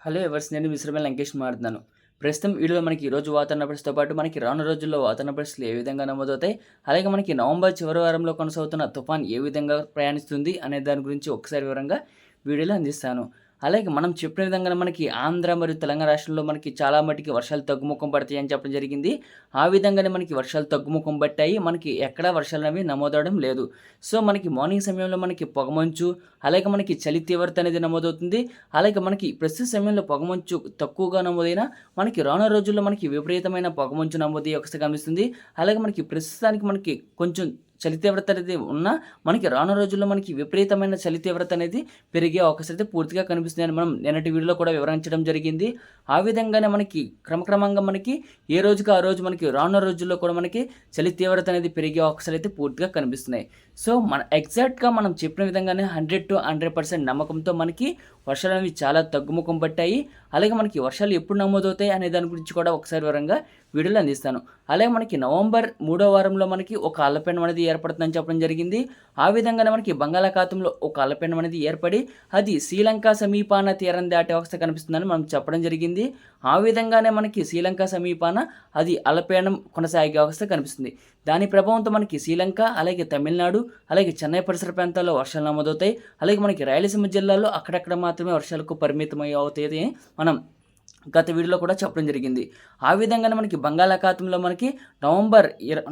Hello ఎవర్స్ నేను మిశ్రమ లంకేష్ మాట్లాడుతున్నాను ప్రస్తుతం వీడియోలో మనకి ఈ రోజు వాతావరణ పరిస్థితితో పాటు మనకి రాను రోజుల్లో వాతావరణ పరిస్థితులు ఏ విధంగా నమోదవుతాయి? అలాగే మనకి నవంబర్ చివరి వారంలో కొనసాగుతున్న తుఫాన్ ఏ విధంగా ప్రయాణిస్తుంది అనే దాని గురించి ఒకసారి వివరంగా వీడియోలో అందిస్తాను. అలాగే మనం చెప్పిన విధంగా మనకి ఆంధ్ర మరియు తెలంగాణ రాష్ట్రంలో మనకి చాలా మటుకి వర్షాలు తగ్గుముఖం పడతాయి అని చెప్పడం జరిగింది. ఆ విధంగానే మనకి వర్షాలు తగ్గుముఖం పట్టాయి. మనకి ఎక్కడా వర్షాలు అనేవి నమోదవడం లేదు. సో మనకి మార్నింగ్ సమయంలో మనకి పొగమంచు అలాగే మనకి చలి తీవ్రత అనేది నమోదవుతుంది. అలాగే మనకి ప్రస్తుత సమయంలో పొగమంచు తక్కువగా నమోదైనా మనకి రానున్న రోజుల్లో మనకి విపరీతమైన పొగమంచు నమోదయ్యే ఒకసారి గమనిస్తుంది అలాగే మనకి ప్రస్తుతానికి మనకి కొంచెం చలి తీవ్రత అనేది ఉన్నా మనకి రాను రోజుల్లో మనకి విపరీతమైన చలి తీవ్రత అనేది పెరిగే అవకాశం అయితే పూర్తిగా కనిపిస్తుందని మనం నిన్నటి వీడియోలో కూడా వివరించడం జరిగింది. ఆ విధంగానే మనకి క్రమక్రమంగా మనకి ఏ రోజుకి ఆ రోజు మనకి రానున్న రోజుల్లో కూడా మనకి చలి తీవ్రత అనేది పెరిగే అవకాశాలు అయితే పూర్తిగా కనిపిస్తున్నాయి. సో మన ఎగ్జాక్ట్గా మనం చెప్పిన విధంగానే హండ్రెడ్ టు హండ్రెడ్ పర్సెంట్ నమ్మకంతో మనకి వర్షాలు అనేవి చాలా తగ్గుముఖం పట్టాయి. అలాగే మనకి వర్షాలు ఎప్పుడు నమోదవుతాయి అనే దాని గురించి కూడా ఒకసారి వివరంగా వీడియోలు అందిస్తాను. అలాగే మనకి నవంబర్ మూడో వారంలో మనకి ఒక అల్లపెండం అనేది ఏర్పడుతుందని చెప్పడం జరిగింది. ఆ విధంగానే మనకి బంగాళాఖాతంలో ఒక అల్పపీడనం అనేది ఏర్పడి అది శ్రీలంక సమీపాన తీరం దాటే అవస్థ కనిపిస్తుందని మనం చెప్పడం జరిగింది. ఆ విధంగానే మనకి శ్రీలంక సమీపాన అది అల్పపీడనం కొనసాగే అవస్థ కనిపిస్తుంది. దాని ప్రభావంతో మనకి శ్రీలంక అలాగే తమిళనాడు అలాగే చెన్నై పరిసర ప్రాంతాల్లో వర్షాలు నమోదవుతాయి. అలాగే మనకి రాయలసీమ జిల్లాలో అక్కడక్కడ మాత్రమే వర్షాలకు పరిమితమై అవుతాయి మనం గత వీడియోలో కూడా చెప్పడం జరిగింది. ఆ విధంగానే మనకి బంగాళాఖాతంలో మనకి నవంబర్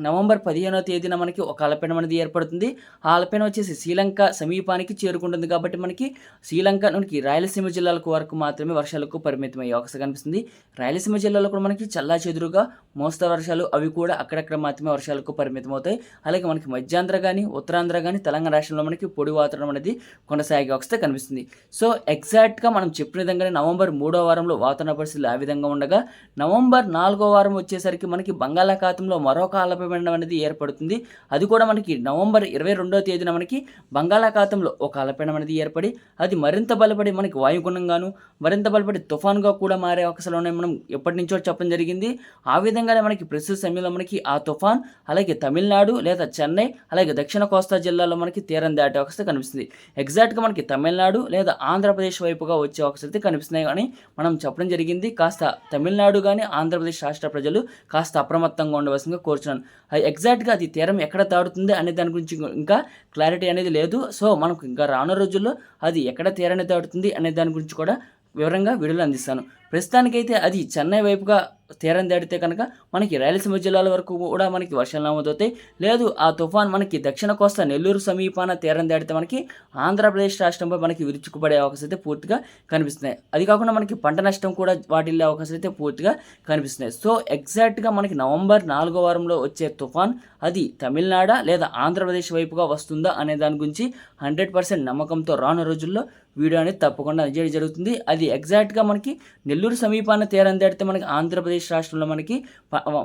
నవంబర్ పదిహేనవ తేదీన మనకి ఒక అలపీడం అనేది ఏర్పడుతుంది. ఆ అలపీడం వచ్చేసి శ్రీలంక సమీపానికి చేరుకుంటుంది కాబట్టి మనకి శ్రీలంక మనకి రాయలసీమ జిల్లాలకు వరకు మాత్రమే వర్షాలకు పరిమితం అయ్యే అవకాశం కనిపిస్తుంది. రాయలసీమ జిల్లాలో కూడా మనకి చల్లా చెదురుగా మోస్తరు వర్షాలు అవి కూడా అక్కడక్కడ మాత్రమే వర్షాలకు పరిమితం అవుతాయి అలాగే మనకి మధ్యాంధ్ర కానీ ఉత్తరాంధ్ర కానీ తెలంగాణ రాష్ట్రంలో మనకి పొడి వాతావరణం అనేది కొనసాగే అవస్థ కనిపిస్తుంది. సో ఎగ్జాక్ట్గా మనం చెప్పిన విధంగానే నవంబర్ మూడో వారంలో వాతావరణ పరిస్థితులు ఆ విధంగా ఉండగా నవంబర్ నాలుగో వారం వచ్చేసరికి మనకి బంగాళాఖాతంలో మరొక అల్పపీడనం అనేది ఏర్పడుతుంది. అది కూడా మనకి నవంబర్ ఇరవై రెండో తేదీన మనకి బంగాళాఖాతంలో ఒక అల్పపీడనం అనేది ఏర్పడి అది మరింత బలపడి మనకి వాయుగుణంగాను మరింత బలపడి తుఫాన్గా కూడా మారే అవకాశాలు ఉన్నాయి. మనం ఎప్పటి నుంచో చెప్పడం జరిగింది. ఆ విధంగానే మనకి ప్రస్తుత సమయంలో మనకి ఆ తుఫాన్ అలాగే తమిళనాడు లేదా చెన్నై అలాగే దక్షిణ కోస్తా జిల్లాలో మనకి తీరం దాటే అవకాశం కనిపిస్తుంది. ఎగ్జాక్ట్గా మనకి తమిళనాడు లేదా ఆంధ్రప్రదేశ్ వైపుగా వచ్చే అవకాశం అయితే కనిపిస్తున్నాయి. కానీ మనం చెప్పడం జరిగింది కాస్త తమిళనాడు కానీ ఆంధ్రప్రదేశ్ రాష్ట్ర ప్రజలు కాస్త అప్రమత్తంగా ఉండవలసిందిగా కోరుచున్నాను. ఎగ్జాక్ట్గా అది తీరం ఎక్కడ తాడుతుంది అనే దాని గురించి ఇంకా క్లారిటీ అనేది లేదు. సో మనకు ఇంకా రానున్న రోజుల్లో అది ఎక్కడ తీరాన్ని దాటుతుంది అనే దాని గురించి కూడా వివరంగా వీడియోలు అందిస్తాను. ప్రస్తుతానికైతే అది చెన్నై వైపుగా తీరం దాటితే కనుక మనకి రాయలసీమ జిల్లాల వరకు కూడా మనకి వర్షాలు నమోదవుతాయి. లేదు ఆ తుఫాన్ మనకి దక్షిణ కోస్తా నెల్లూరు సమీపాన తీరం దాటితే మనకి ఆంధ్రప్రదేశ్ రాష్ట్రంపై మనకి విరుచుకుపడే అవకాశం అయితే పూర్తిగా కనిపిస్తున్నాయి అది కాకుండా మనకి పంట నష్టం కూడా వాటిల్లే అవకాశం అయితే పూర్తిగా కనిపిస్తున్నాయి సో ఎగ్జాక్ట్గా మనకి నవంబర్ నాలుగో వారంలో వచ్చే తుఫాన్ అది తమిళనాడ లేదా ఆంధ్రప్రదేశ్ వైపుగా వస్తుందా అనే దాని గురించి హండ్రెడ్ పర్సెంట్ నమ్మకంతో రాను రోజుల్లో వీడియో అనేది తప్పకుండా చేయడం జరుగుతుంది. అది ఎగ్జాక్ట్గా మనకి నెల్లూరు సమీపాన తీరం దాటితే మనకి ఆంధ్రప్రదేశ్ రాష్ట్రంలో మనకి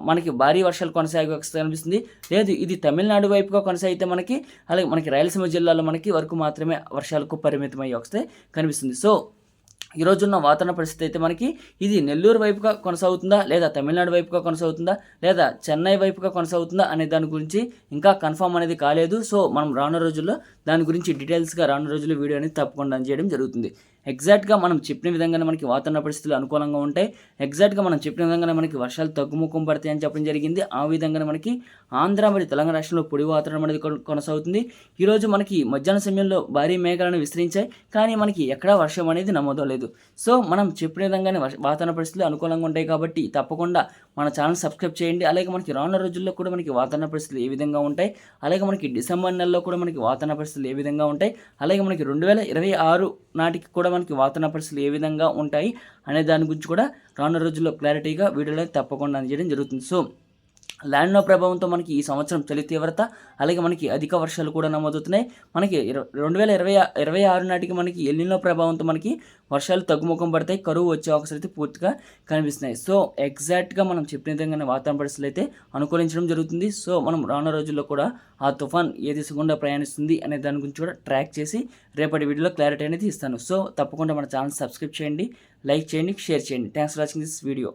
మనకి భారీ వర్షాలు కొనసాగే కనిపిస్తుంది. లేదు ఇది తమిళనాడు వైపుగా కొనసాగితే మనకి అలాగే మనకి రాయలసీమ జిల్లాలో మనకి వరకు మాత్రమే వర్షాలకు పరిమితమై వస్తే కనిపిస్తుంది. సో ఈరోజున్న వాతావరణ పరిస్థితి అయితే మనకి ఇది నెల్లూరు వైపుగా కొనసాగుతుందా లేదా తమిళనాడు వైపుగా కొనసాగుతుందా లేదా చెన్నై వైపుగా కొనసాగుతుందా అనే దాని గురించి ఇంకా కన్ఫామ్ అనేది కాలేదు. సో మనం రానున్న రోజుల్లో దాని గురించి డీటెయిల్స్గా రానున్న రోజుల్లో వీడియో అనేది తప్పకుండా చేయడం జరుగుతుంది. ఎగ్జాక్ట్గా మనం చెప్పిన విధంగానే మనకి వాతావరణ పరిస్థితులు అనుకూలంగా ఉంటాయి. ఎగ్జాక్ట్గా మనం చెప్పిన విధంగానే మనకి వర్షాలు తగ్గుముఖం పడతాయి అని చెప్పడం జరిగింది. ఆ విధంగానే మనకి ఆంధ్ర మరియు తెలంగాణ రాష్ట్రంలో పొడి వాతావరణం అనేది కొనసాగుతుంది. ఈరోజు మనకి మధ్యాహ్న సమయంలో భారీ మేఘాలను విస్తరించాయి. కానీ మనకి ఎక్కడా వర్షం అనేది నమోదవలేదు సో మనం చెప్పిన విధంగానే వాతావరణ పరిస్థితులు అనుకూలంగా ఉంటాయి కాబట్టి తప్పకుండా మన ఛానల్ సబ్స్క్రైబ్ చేయండి. అలాగే మనకి రానున్న రోజుల్లో కూడా మనకి వాతావరణ పరిస్థితులు ఏ విధంగా ఉంటాయి? అలాగే మనకి డిసెంబర్ నెలలో కూడా మనకి వాతావరణ పరిస్థితులు ఏ విధంగా ఉంటాయి? అలాగే మనకి రెండు వేల ఇరవై ఆరు నాటికి కూడా మనకి వాతావరణ పరిస్థితులు ఏ విధంగా ఉంటాయి అనే దాని గురించి కూడా రానున్న రోజుల్లో క్లారిటీగా వీడియోలో తప్పకుండా అందజేయడం జరుగుతుంది. సో ల్యాండ్నో ప్రభావంతో మనకి ఈ సంవత్సరం చలి తీవ్రత అలాగే మనకి అధిక వర్షాలు కూడా నమోదవుతున్నాయి. మనకి రెండు వేల ఇరవై ఇరవై ఆరు నాటికి మనకి ఎల్లినో ప్రభావంతో మనకి వర్షాలు తగ్గుముఖం పడతాయి. కరువు వచ్చే అవకాశాలు అయితే పూర్తిగా కనిపిస్తున్నాయి. సో ఎగ్జాక్ట్గా మనం చెప్పిన విధంగానే వాతావరణ పరిస్థితులు అయితే అనుకూలించడం జరుగుతుంది. సో మనం రానున్న రోజుల్లో కూడా ఆ తుఫాన్ ఏ దిశకుండా ప్రయాణిస్తుంది అనే దాని గురించి కూడా ట్రాక్ చేసి రేపటి వీడియోలో క్లారిటీ అనేది ఇస్తాను. సో తప్పకుండా మన ఛానల్ సబ్స్క్రైబ్ చేయండి లైక్ చేయండి షేర్ చేయండి. Thanks for watching this video